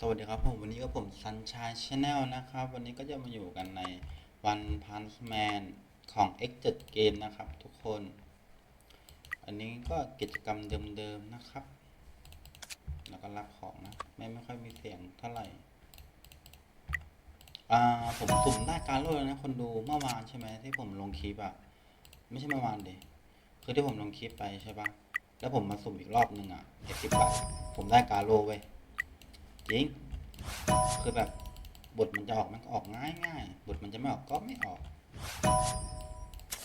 สวัสดีครับผมวันนี้ก็ผมซันช i ยชาแนลนะครับ วันนี้ก็จะมาอยู่กันใน One Punch Man ของ X7 Game นะครับทุกคน อันนี้ก็กิจกรรมเดิมๆนะครับ แล้วก็รับของนะไม่ไม่ค่อยมีเสียงเท่าไหร่อ่าผมสุ่มได้การโลดแล้วนะคนดูเมื่อวานใช่ไหมที่ผมลงคลิปอะไม่ใช่เมื่อวานเดคือที่ผมลงคลิปไปใช่ปะแล้วผมมาสุ่มอีกรอบนึงอะไอ้สิบบาทผมได้การโลเว้ย จริงคือแบบบทมันจะออกมันก็ออกง่ายง่ายบทมันจะไม่ออกก็ไม่ออก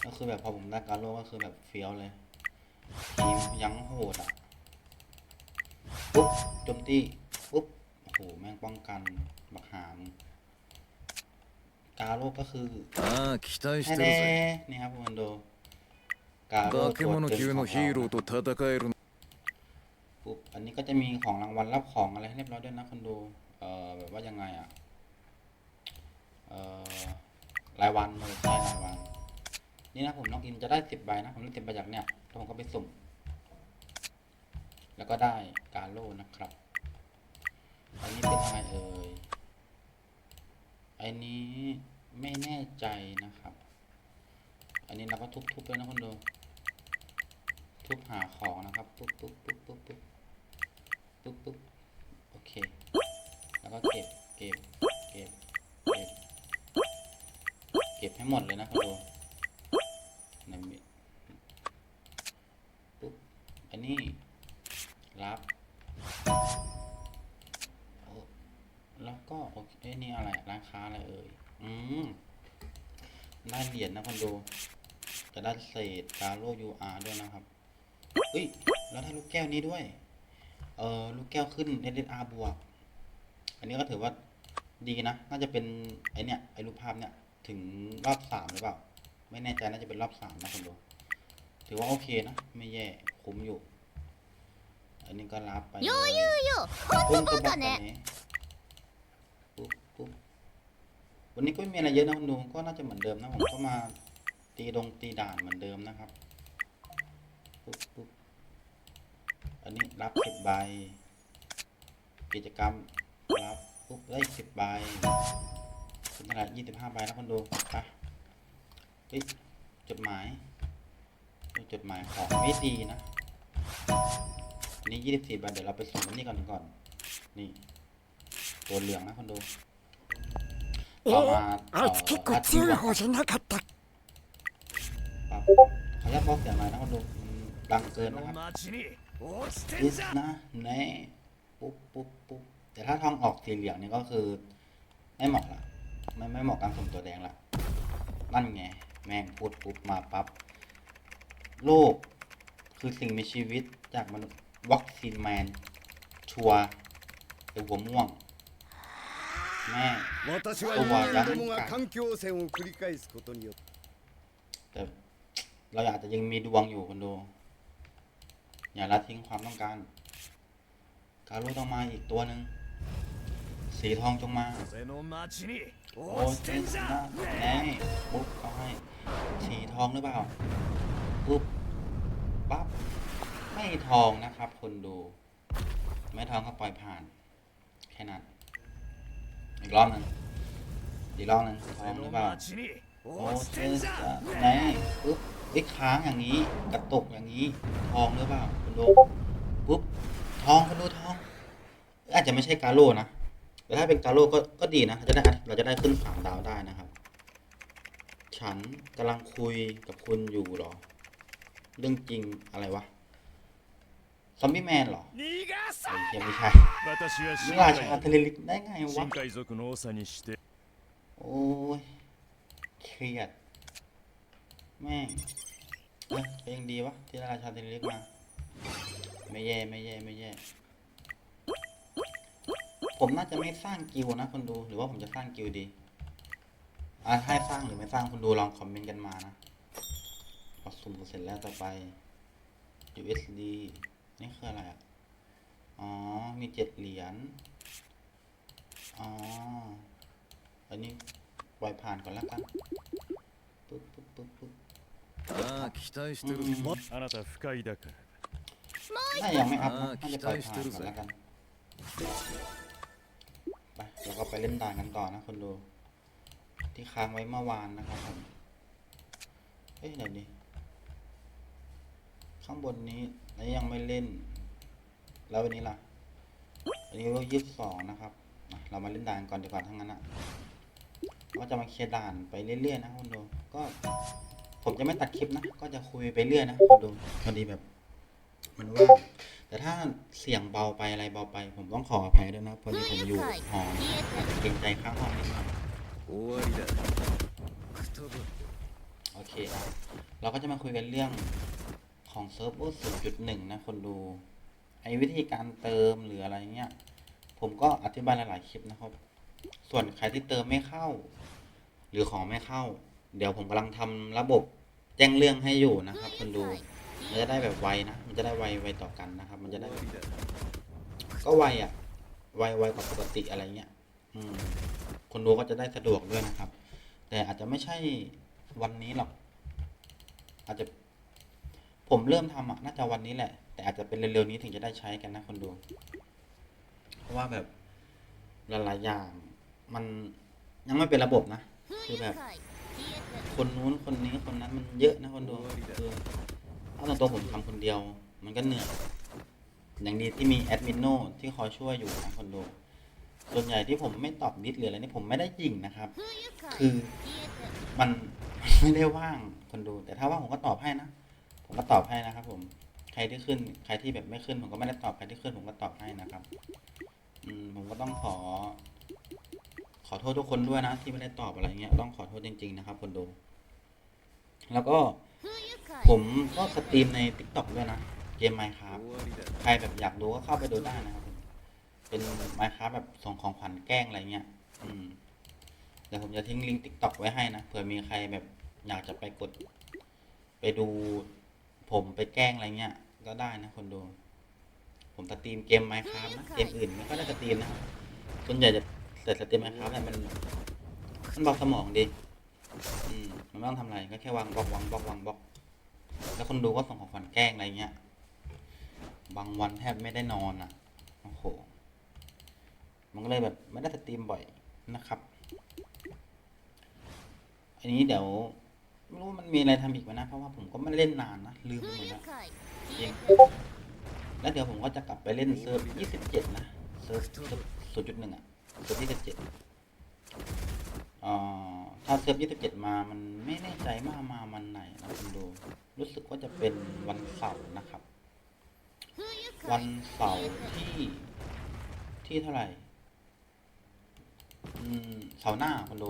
ก็คือแบบพอผมได้การโลก็คือแบบเฟี้ยวเลยทีมยังโหดอะปุ๊บโจมตีปุ๊บโอ้โหแม่งป้องกันบักหามการโลก็คือแน่เนี่ครับคอมนโดกาโลตัวเต็มของเรา อันนี้ก็จะมีของรางวัลรับของอะไรให้เรียบร้อยด้วยนะคนดู เอ่อแบบว่ายังไงอะ เอ่อรายวันเลยใช่รายวัน นี่นะผมน้องอินจะได้สิบใบนะ ผมได้สิบใบจากเนี่ยแล้วผมก็ไปสุ่ม แล้วก็ได้การโล่นะครับ อันนี้เป็นอะไรเอ่ย อันนี้ไม่แน่ใจนะครับ อันนี้เราก็ทุบๆเลยนะคนดู ทุบหาของนะครับ ปุ๊บปุ๊บปุ๊บปุ๊บปุ๊บ ปุ๊บปุ๊บโอเค แล้วก็เก็บ เก็บ เก็บ เก็บ เก็บให้หมดเลยนะคุณดูนั่นมีปุ๊บ อันนี้ รับ แล้วก็โอเคเอ้ยนี่อะไร ร้านค้าอะไรเอ่ย อืมได้เหรียญนะคนดู จะได้เศษกาโลยูอาร์ด้วยนะครับ เฮ้ย แล้วได้ลูกแก้วนี้ด้วย เออลูกแก้วขึ้นเล SSR บวก อันนี้ก็ถือว่าดีนะ น่าจะเป็นไอเนี้ยไอรูปภาพเนี้ยถึงรอบสามหรือเปล่า ไม่แน่ใจน่าจะเป็นรอบสามนะคุณดู ถือว่าโอเคนะ ไม่แย่คุ้มอยู่ อันนี้ก็รับไปโยโยโยคุ้มก็แบบนี้ปุ๊บปุ๊บวันนี้ก็ไม่มีอะไรเยอะนะคุณดู ก็น่าจะเหมือนเดิมนะผมก็มาตีดงตีด่านเหมือนเดิมนะครับ นี้รับ10บใบ กิจกรรมรับปุ๊บได้10บใบคุณตลาดยี่สิบห้ใบแล้วคนดูไปจดหมายจดหมายของไม่ดีนะนี่ยี่สิบใบเดี๋ยวเราไปส่งตรงนี้ก่อนก่อน นี่ ตัวเหลืองนะคนดูต่อมาต่ออาชีพขอยัดบล็อกเสียงหน่อยนะคนดูดังเกินนะครับ ดิสนะเน่ปุ๊บปุ๊บปุ๊บแต่ถ้าทองออกสีเหลืองนี่ก็คือ ไม่เหมาะละไม่ไม่เหมาะการสมตัวแดงละนั่นไง แม่งพูดปุ๊บมาปับ๊บโลกคือสิ่งมีชีวิตจากมนุษย์วัคซีนแมน ชัวตัวหัวม่วงแม่ตัวยักษ์แต่เราอาจจะยังมีดวงอยู่คนดู อย่าละทิ้งความต้องการกาลูต้องมาอีกตัวหนึ่งสีทองจงมาโอ้เจนซ่าแน่ปุ๊บเอาให้สีทองหรือเปล่าปุ๊บปั๊บไม่ทองนะครับ คนดู ไม่ทองก็ปล่อยผ่าน แค่นั้นอีกรอบนึงอีกรอบนึงทองหรือเปล่าโอ้เจนซ่าแน่ปุ๊บอีกค้างอย่างนี้กระตุกอย่างนี้ทองหรือเปล่า ปุ๊บทองคนดูทอง อาจจะไม่ใช่กาโลนะแต่ถ้าเป็นกาโลก็ก็ดีนะจะได้เราจะได้ขึ้นสามดาวได้นะครับ ฉันกำลังคุยกับคุณอยู่หรอ เรื่องจริงอะไรวะซอมบี้แมนหรอยังไม่ใช่นี่ราชาทะเลลิกได้ไงวะ โอ้ยเครียด แม่งยังดีวะที่ราชาทะเลลิกมา ไม่แย่ไม่แย่ไม่แย่ ผมน่าจะไม่สร้างกิลด์นะคนดู หรือว่าผมจะสร้างกิลด์ดี อ่าให้สร้างหรือไม่สร้างคนดูลองคอมเมนต์กันมานะพอสุ่มเสร็จแล้วต่อไป USD นี่คืออะไรอ่ะ อ๋อ มีเจ็ดเหรียญ อ๋อ อันนี้ปล่อยผ่านก่อนแล้วกัน ปึ๊บปึ๊บปึ๊บปึ๊บ ああ期待してる อืม あなた不快だから ถ้ายังไม่อัพนะน่าจะปล่อยผ่างก่อนแล้วกันไปเราก็ไปเล่นด่านกันต่อนะคนดู ที่ค้างไว้เมื่อวานนะครับผมเอ้ยไหนดิข้างบนนี้แล้ยังไม่เล่น แล้ววันนี้ล่ะอันนี้เรายี่สิบสองนะครับเรามาเล่นด่านก่อนดีกว่าทั้งนั้นอะก็จะมาเคลียร์ด่านไปเรื่อยๆนะคนดูก็ผมจะไม่ตัดคลิปนะ ก็จะคุยไปเรื่อยนะคนดูพอดีแบบ มันว่าแต่ถ้าเสียงเบาไปอะไรเบาไป ผมต้องขออภัยด้วยนะพอดีผมอยู่หอเกรงใจข้างห้องนิดหน่อยโอเคเราก็จะมาคุยกันเรื่องของเซิร์ฟเวอร์0.1 นะ คนดูไอ้วิธีการเติมหรืออะไรเงี้ย ผมก็อธิบายหลายๆคลิปนะครับ ส่วนใครที่เติมไม่เข้า หรือของไม่เข้า เดี๋ยวผมกำลังทำระบบแจ้งเรื่องให้อยู่นะครับ คนดู มันจะได้แบบไวนะ มันจะได้ไวไวต่อกันนะครับ มันจะได้ก็ไวอะ ไวไวกว่าปกติอะไรเงี้ย อืม คนดูก็จะได้สะดวกด้วยนะครับ แต่อาจจะไม่ใช่วันนี้หรอก อาจจะผมเริ่มทำอะ น่าจะวันนี้แหละ แต่อาจจะเป็นเร็วๆนี้ถึงจะได้ใช้กันนะคนดู เพราะว่าแบบหลายๆอย่าง มันยังไม่เป็นระบบนะ คือแบบ คนนู้นคนนี้คนนั้นมันเยอะนะคนดูคือ เอาตรงๆผมทำคนเดียว มันก็เหนื่อยอย่างดีที่มีแอดมินโนที่คอยช่วยอยู่นะคนดูส่วนใหญ่ที่ผมไม่ตอบดิสหรืออะไรนี่ผมไม่ได้ยิงนะครับ คือมันไม่ได้ว่างคนดู แต่ถ้าว่างผมก็ตอบให้นะ ผมก็ตอบให้นะครับ ผมใครที่ขึ้น ใครที่แบบไม่ขึ้น ผมก็ไม่ได้ตอบใครที่ขึ้น ผมก็ตอบให้นะครับ อืมผมก็ต้องขอ ขอโทษทุกคนด้วยนะ ที่ไม่ได้ตอบอะไรเงี้ยต้องขอโทษจริง ๆ นะครับคนดู แล้วก็ผมก็สตรีมใน t ิ k t o k ด้วยนะ เกมไมค้าใครแบบอยากดูก็เข้าไปดูได้นะครับเป็นไมค้าแบบส่งของขวัญแกล้งอะไรเงี้ยอืมเดี๋ยวผมจะทิ้งลิงก์ t ิ k t o k ไว้ให้นะเผื่อมีใครแบบอยากจะไปกด ไปดู ผมไปแกล้งอะไรเงี้ย ก็ได้นะคนดู ผมสตรีมเกมไมค้านะเกมอื่นไม่ก็ได้สตรีมนะครับส่วนใหญ่จะแต่สตรีมไมค้ารับเนี่ยมันมันเบาสมองดีอืม มันไม่ต้องทำอะไรก็แค่วางบล็อกวางบล็อกวางบล็อก แล้วคนดูก็ส่งของขวัญแกล้งอะไรเงี้ย บางวันแทบไม่ได้นอนอะ โอ้โห มันก็เลยแบบไม่ได้สตรีมบ่อยนะครับ อันนี้เดี๋ยวไม่รู้มันมีอะไรทำอีกไหมนะ เพราะว่าผมก็ไม่เล่นนานนะ ลืมไปหมดแล้วจริงแล้วเดี๋ยวผมก็จะกลับไปเล่นเซิร์ฟ27 นะเซิร์ฟเซิร์ฟ0.1อะเซิร์ฟ27อ่า ถ้าเซิร์ฟ27มามันไม่แน่ใจว่ามาวันไหนนะคุณดู รู้สึกว่าจะเป็นวันเสาร์นะครับ วันเสาร์ที่ที่เท่าไหร่ อืมเสาร์หน้าคนดู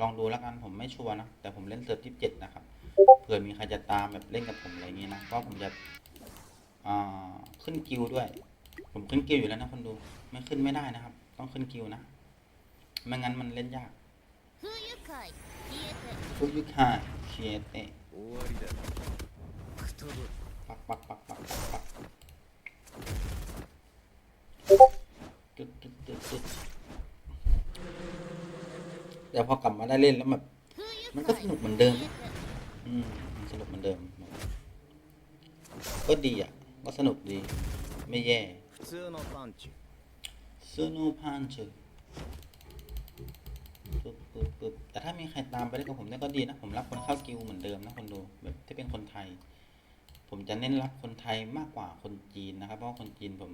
ลองดูแล้วกันผมไม่ชัวร์นะ แต่ผมเล่นเซิร์ฟที่เจ็ดนะครับ เผื่อมีใครจะตามแบบเล่นกับผมอะไรอย่างงี้นะ ก็ผมจะอ่าขึ้นกิวด้วย ผมขึ้นกิวอยู่แล้วนะคนดู ไม่ขึ้นไม่ได้นะครับ ต้องขึ้นกิวนะ ไม่งั้นมันเล่นยาก ทุกยุคหาเชสเตะปักปักปักปักปักปักจุดจุดจุแต่พอกลับมาได้เล่นแล้วแบบมันก็สนุกเหมือนเดิม อืมสนุกเหมือนเดิม ก็ดีอะ ก็สนุกดี ไม่แย่ซูโนพันช์ซูโนพันช์ ปึ๊บปึ๊บปึ๊บแต่ถ้ามีใครตามไปเล่นกับผมเนี่ยก็ดีนะ ผมรับคนเข้ากิลเหมือนเดิมนะคนดูแบบที่เป็นคนไทย ผมจะเน้นรับคนไทยมากกว่าคนจีนนะครับ เพราะคนจีนผม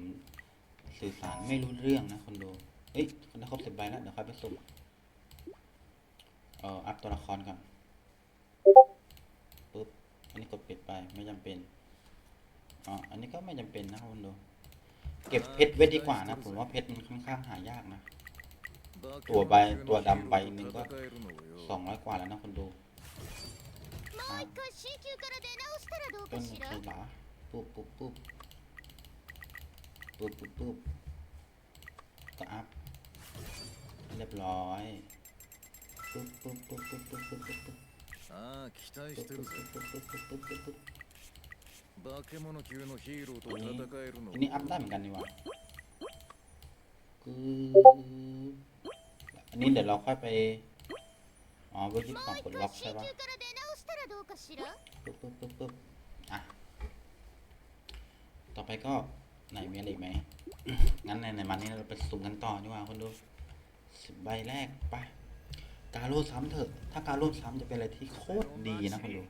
สื่อสารไม่รู้เรื่องนะคนดูเฮ้ยคนได้ครบสิบใบแล้วเดี๋ยวค่อยไปสุ่มเอ่ออัพตัวละครก่อนปึ๊บอันนี้กดปิดไปไม่จำเป็นอ๋ออันนี้ก็ไม่จำเป็นนะครับคนดู เก็บเพชรไว้ดีกว่านะ ผมว่าเพชรมันค่อนข้างหายากนะ ตัวใบตัวดำใบหนึ่งก็สองร้อยกว่าแล้วนะคนดูต้นคือหรอปุ๊บปุ๊บปุ๊บปุ๊บปุ๊บปุ๊บก็อัพเรียบร้อยปุ๊บปุ๊บปุ๊บปุ๊บปุ๊บปุ๊บปุ๊บああ期待してるぜ化け物級のヒーローと戦えるのนี่อัพได้เหมือนกันนี่วะคือ อันนี้เดี๋ยวเราค่อยไป อ๋อเวอร์ยี่สิบสองกดล็อกใช่ปะปึ๊บปึ๊บปึ๊บปึ๊บอะ ต่อไปก็ไหนมีอะไรอีกไหม งั้นในในมันนี้เราไปสุ่มกันต่อดีกว่าคนดูสิบใบแรกไป การโลดซ้ำเถอะ ถ้าการโลดซ้ำจะเป็นอะไรที่โคตรดีนะคนดู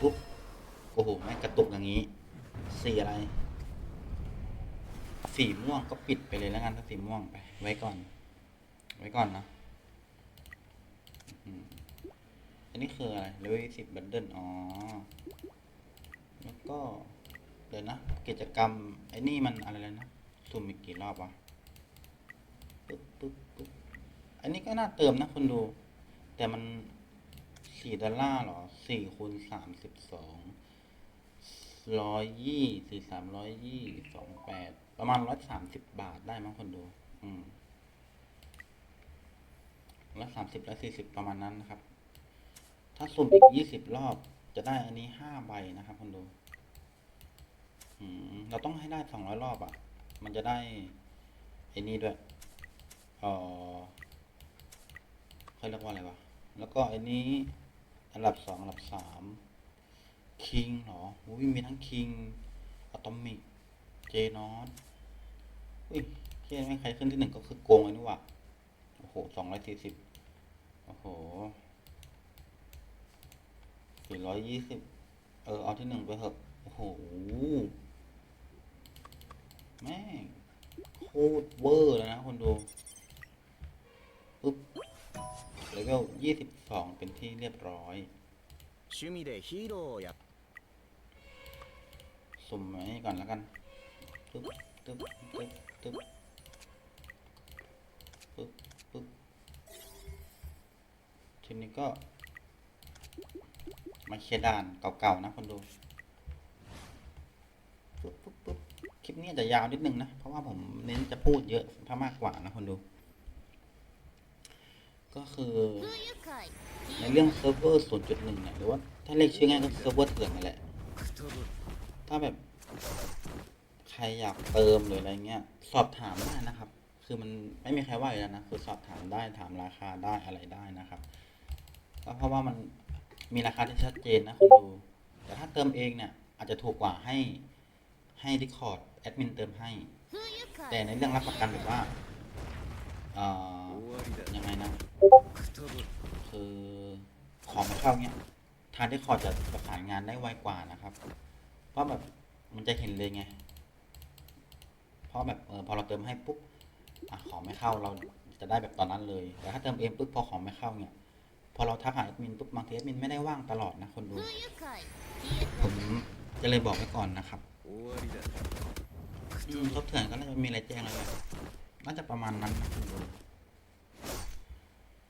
ปุ๊บ โอ้โห แม่งกระตุกอย่างนี้ สีอะไร สีม่วงก็ปิดไปเลยแล้วกันถ้าสีม่วงไป ไว้ก่อน ไว้ก่อนนะอันนี้คืออะไรเลเวลสิบบันเดิลอ๋อ แล้วก็ เดี๋ยวนะ กิจกรรม ไอ้นี่มันอะไรเลยนะสุ่มอีกกี่รอบวะปึ๊บปึ๊บปึ๊บอันนี้ก็น่าเติมนะคนดู แต่มันสี่ดอลลาร์เหรอสี่คูณสามสิบสองร้อยยี่สี่สามร้อยยี่สองแปด ประมาณร้อยสามสิบบาทได้มั้งคนดู อืมร้อยสามสิบร้อยสี่สิบประมาณนั้นนะครับ ถ้าสุ่มอีกยี่สิบรอบจะได้อันนี้ห้าใบนะครับคนดูอืมเราต้องให้ได้สองร้อยรอบอะ่ะ มันจะได้ไอ้นี่ด้วยเออเขาเรียกว่าอะไรวะ แล้วก็ไอ้นี้ อันดับสองอันดับสามคิงเหรออุ้ยมีทั้งคิงอะตอมิก เจนอส อุ้ยเที่ยไม่ใครขึ้นที่หนึ่งก็คือโกงไอ้นี่ว่ะโอ้โหสองร้อยสี่สิบโอ้โหสี่ร้อยยี่สิบเออ เอาที่หนึ่งไปเถอะ โอ้โห แม่งโคตรเวอร์เลยนะคนดู ปุ๊บ เลเวลยี่สิบสองเป็นที่เรียบร้อย 趣味でヒーローをやっ สุ่มไว้ก่อนแล้วกัน ตึ๊บ ตึ๊บ ตึ๊บ ตุ๊บปุ๊บปุ๊บทีนี้ก็ มาเคลียด่านเก่าๆนะคนดูปุ๊บปุ๊บปุ๊บคลิปนี้จะยาวนิดนึงนะ เพราะว่าผมเน้นจะพูดเยอะถ้ามากกว่านะคนดู ก็คือในเรื่องเซิร์ฟเวอร์0.1เนี่ยหรือว่าถ้าเรียกชื่อง่ายก็เซิร์ฟเวอร์เถื่อนนั่นแหละ ถ้าแบบ ใครอยากเติมหรืออะไรเงี้ย สอบถามได้นะครับ คือมันไม่มีใครว่าอยู่แล้วนะคือสอบถามได้ถามราคาได้อะไรได้นะครับก็เพราะว่ามันมีราคาที่ชัดเจนนะคุณดู แต่ถ้าเติมเองเนี่ย อาจจะถูกกว่าให้ให้ดิคอร์ดแอดมินเติมให้ แต่ในเรื่องรับประกันแบบว่าเอ่อยังไงนะคือของมาเข้าเนี้ยทางดิคอร์ดจะประสานงานได้ไวกว่านะครับ เพราะแบบมันจะเห็นเลยไง เพราะแบบเออพอเราเติมให้ปุ๊บอของไม่เข้าเราจะได้แบบตอนนั้นเลย แต่ถ้าเติมเองปุ๊บพอของไม่เข้าเนี่ยพอเราทักหาแอดมินปุ๊บบางทีแอดมินไม่ได้ว่างตลอดนะคนดู ผมจะเลยบอกไว้ก่อนนะครับทบเถื่อนก็น่าจะมีอะไรแจ้งแล้วน่าจะประมาณนั้นนะคนดู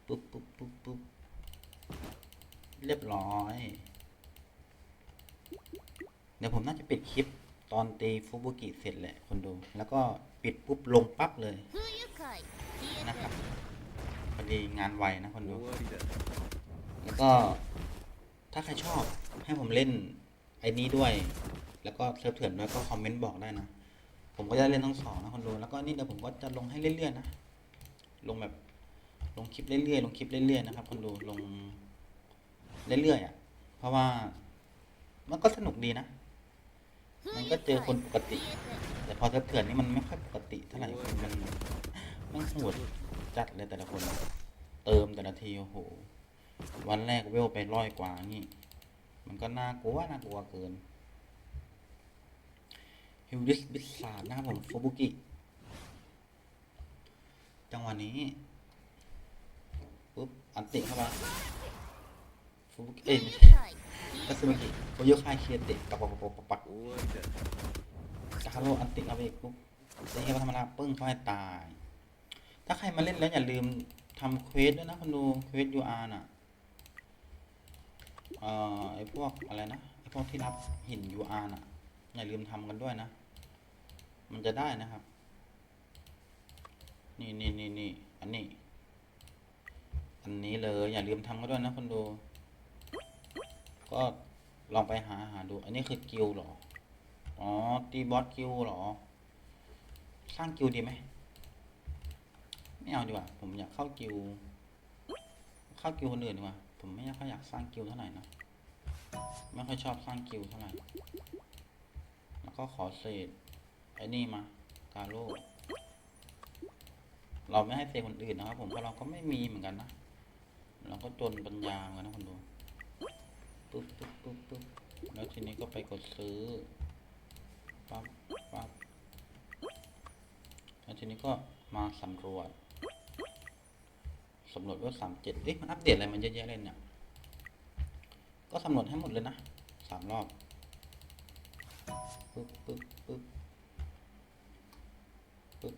ปุ๊บปุ๊บปุ๊บปุ๊บเรียบร้อย เดี๋ยวผมน่าจะปิดคลิป ตอนตีฟุบุกิเสร็จแหละคนดู แล้วก็ปิดปุ๊บลงปั๊บเลยนะครับพอดีงานไวนะคนดู แล้วก็ถ้าใครชอบให้ผมเล่นไอ้นี้ด้วย แล้วก็เซิร์ฟเถื่อนด้วยก็คอมเมนต์บอกได้นะ ผมก็จะเล่นทั้งสองนะคนดูแล้วก็นี่เดี๋ยวผมก็จะลงให้เรื่อยๆนะ ลงแบบลงคลิปเรื่อยๆลงคลิปเรื่อยๆนะครับคนดูลงเรื่อยๆอะ เพราะว่ามันก็สนุกดีนะ มันก็เจอคนปกติ แต่พอเซิร์ฟเถื่อนนี่มันไม่ค่อยปกติเท่าไหร่คนมันมันโหดจัดเลยแต่ละคน เติมแต่ละทีโอ้โห วันแรกเวลไปร้อยกว่านี่ มันก็น่ากลัวน่ากลัวเกินฮิวดิสบิสซาร์นะครับผมฟูบุกิ จังหวะนี้ปุ๊บอันติเข้ามาฟูบุกิเอ้ย ก็คือมันโอโยคายเคียติกับปักปักปักปักซาโรอันติเอาไปปุ๊บได้เฮวัฒนาปึ้งเขาใตาย ถ้าใครมาเล่นแล้วอย่าลืมทำเควสด้วยนะคุณดูเควสยูอาร์น่ะเอ่ไอพวกอะไรนะไอพวกที่รับหินยูอาร์น่ะอย่าลืมทำกันด้วยนะ มันจะได้นะครับ นี่นี่นี่นี่อันนี้ อันนี้เลยอย่าลืมทำกันด้วยนะคุณดู ก็ลองไปหาหาดู อันนี้คือกิลหรอ อ๋อ ตีบอสกิลหรอ สร้างกิลดีไหม ไม่เอาดีกว่า ผมอยากเข้ากิลเข้ากิลคนอื่นดีกว่า ผมไม่ค่อยอยากสร้างกิลเท่าไหร่นะ ไม่ค่อยชอบสร้างกิลเท่าไหร่ แล้วก็ขอเศษไอ้นี่มา กาโร่เราไม่ให้เซคนอื่นนะครับผมเพราะเราก็ไม่มีเหมือนกันนะ เราก็จนปัญญาเหมือนกันนะคนดู ปุ๊บปุ๊บปุ๊บปุ๊บแล้วทีนี้ก็ไปกดซื้อปั๊บปั๊บแล้วทีนี้ก็มาสำรวจสำรวจว่าสามเจ็ดเอ๊ะมันอัปเดตอะไรมันเยอะแยะเลยเนี่ย ก็สำรวจให้หมดเลยนะสามรอบปึ๊บปึ๊บปึ๊บปึ๊บ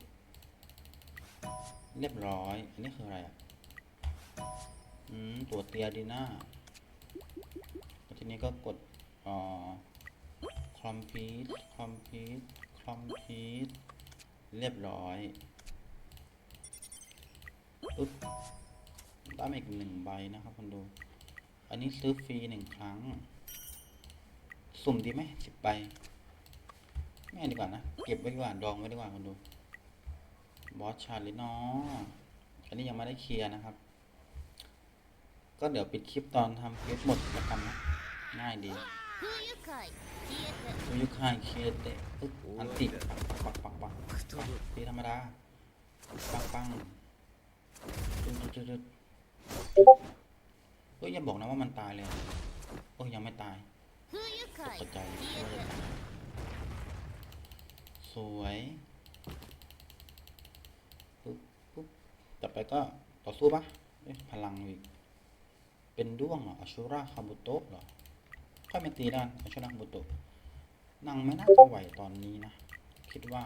เรียบร้อย อันนี้คืออะไรอะ อืม ตัวเตียดีน่า ทีนี้ก็กดอ่อคอมพิวคอมพิวคอมพิวเรียบร้อยปึ๊บได้มาอีกหนึ่งใบนะครับคนดู อันนี้ซื้อฟรีหนึ่งครั้ง สุ่มดีไหมสิบใบไม่ดีกว่านะ เก็บไว้ดีกว่าดองไว้ดีกว่าคนดูบอสชาลินออันนี้ยังไม่ได้เคลียร์นะครับ ก็เดี๋ยวปิดคลิปตอนทำเฟซหมดแล้วกันนะง่ายดีคูยุคายเคเตะอันติปักปักปักปักตีธรรมดาปังปังจุดจุดจุดเฮ้ยอย่าบอกนะว่ามันตายเลยเอ้ยยังไม่ตายตกใจสวยปุ๊บปุ๊บต่อไปก็ต่อสู้ปะพลังอีก เป็นด้วงเหรออชูราคาบุโตะเหรอค่อยมาตีด้านอชูราคาบุโตะนางไม่น่าจะไหวตอนนี้นะ คิดว่า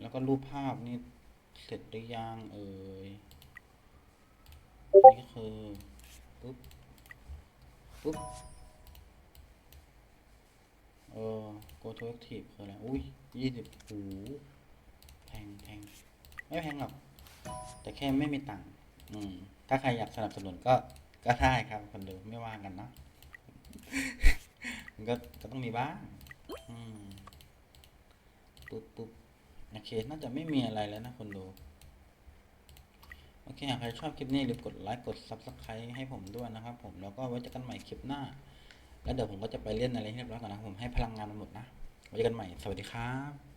แล้วก็รูปภาพนี่เสร็จหรือยังเอ่ยนี่คือปุ๊บปุ๊บเออ go to active คืออะไร อุ้ยยี่สิบหูแพงแพงไม่แพงหรอก แต่แค่ไม่มีตังค์ อืม ถ้าใครอยากสนับสนุนก็ก็ได้ครับ คนดูไม่ว่ากันนะมันก็ก็ต้องมีบ้าง อืม ปุ๊บปุ๊บโอเค น่าจะไม่มีอะไรแล้วนะคนดู โอเคหากใครชอบคลิปนี้อย่าลืมกดไลค์ กด subscribe ให้ผมด้วยนะครับผม แล้วก็ไว้เจอกันใหม่คลิปหน้า แล้วเดี๋ยวผมก็จะไปเล่นอะไรให้เรียบร้อยก่อนนะครับผมให้พลังงานมันหมดนะ ไว้เจอกันใหม่ สวัสดีครับ